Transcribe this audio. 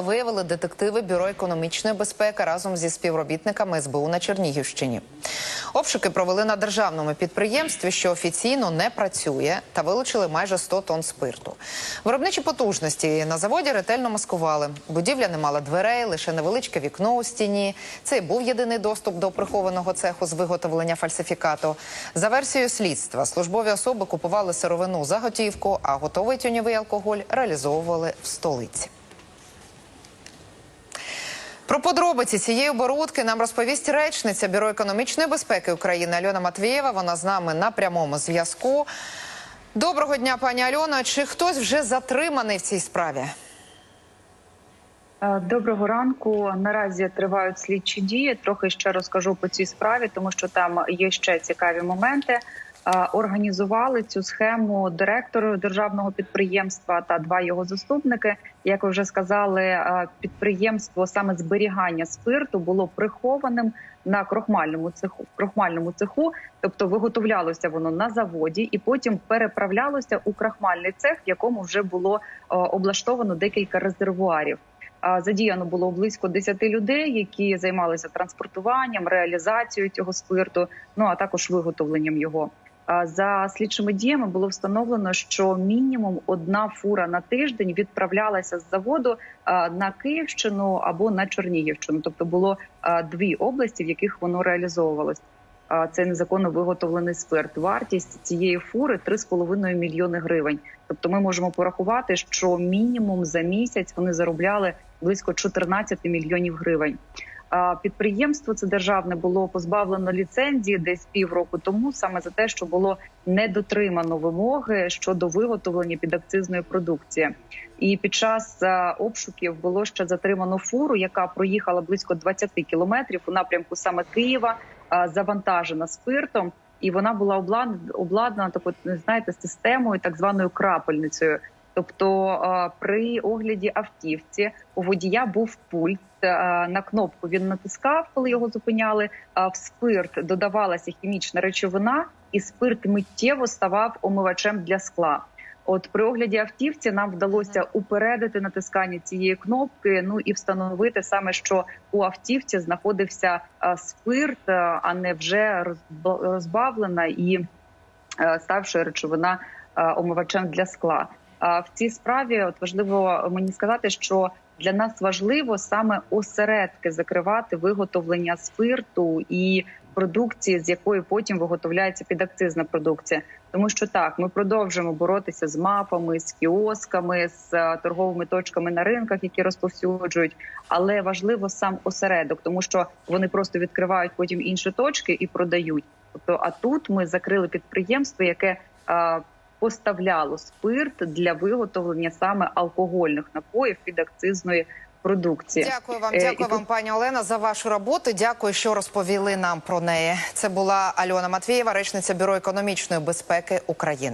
Виявили детективи бюро економічної безпеки разом зі співробітниками СБУ на Чернігівщині. Обшуки провели на державному підприємстві, що офіційно не працює, та вилучили майже 100 тонн спирту. Виробничі потужності на заводі ретельно маскували. Будівля не мала дверей, лише невеличке вікно у стіні. Це і був єдиний доступ до прихованого цеху з виготовлення фальсифікату. За версією слідства, службові особи купували сировину за готівку, а готовий тюньовий алкоголь реалізовували в столиці. Про подробиці цієї оборудки нам розповість речниця Бюро економічної безпеки України Альона Матвієва. Вона з нами на прямому зв'язку. Доброго дня, пані Альона. Чи хтось вже затриманий в цій справі? Е, Доброго ранку. Наразі тривають слідчі дії. Трохи ще розкажу по цій справі, тому що там є ще цікаві моменти. Е, Організували цю схему директор державного підприємства та два його заступники. Як ви вже сказали, е, підприємство саме зберігання спирту було прихованим на крохмальному цеху. Крохмальному цеху, тобто виготовлялося воно на заводі, і потім переправлялося у крахмальний цех, в якому вже було е, облаштовано декілька резервуарів. Задіяно було близько 10 людей, які займалися транспортуванням, реалізацією цього спирту, ну а також виготовленням його. За слідчими діями було встановлено, що мінімум одна фура на тиждень відправлялася з заводу на Київщину або на Чернігівщину. Тобто було дві області, в яких воно реалізовувалось. Це незаконно виготовлений спирт. Вартість цієї фури 3,5 мільйони гривень. Тобто, ми можемо порахувати, що мінімум за місяць вони заробляли близько 14 мільйонів гривень. Підприємство це державне було позбавлено ліцензії десь півроку тому, саме за те, що було не дотримано вимоги щодо виготовлення підакцизної продукції. І під час обшуків було ще затримано фуру, яка проїхала близько 20 кілометрів у напрямку саме Києва, завантажена спиртом. І вона була обладнана, обладнана такою, знаєте, системою, так званою крапельницею. Тобто е, при огляді автівці у водія був пульт. е, На кнопку він натискав, коли його зупиняли. В спирт додавалася хімічна речовина, і спирт миттєво ставав омивачем для скла. От при огляді автівці нам вдалося упередити натискання цієї кнопки. Ну і встановити саме, що у автівці знаходився е, спирт, а не вже розба- розбавлена і ставши речовина омивачем для скла. В цій справі от важливо мені сказати, що для нас важливо саме осередки закривати виготовлення спирту і продукції, з якої потім виготовляється підакцизна продукція. Тому що так, ми продовжуємо боротися з мафами, з кіосками, з е, торговими точками на ринках, які розповсюджують. Але важливо сам осередок, тому що вони просто відкривають потім інші точки і продають. Тобто, а тут ми закрили підприємство, яке е, поставляло спирт для виготовлення саме алкогольних напоїв під акцизної продукції. Дякую вам, дякую і дякую вам, пані Олена, за вашу роботу. Дякую, що розповіли нам про неї. Це була Альона Матвієва, речниця Бюро економічної безпеки України.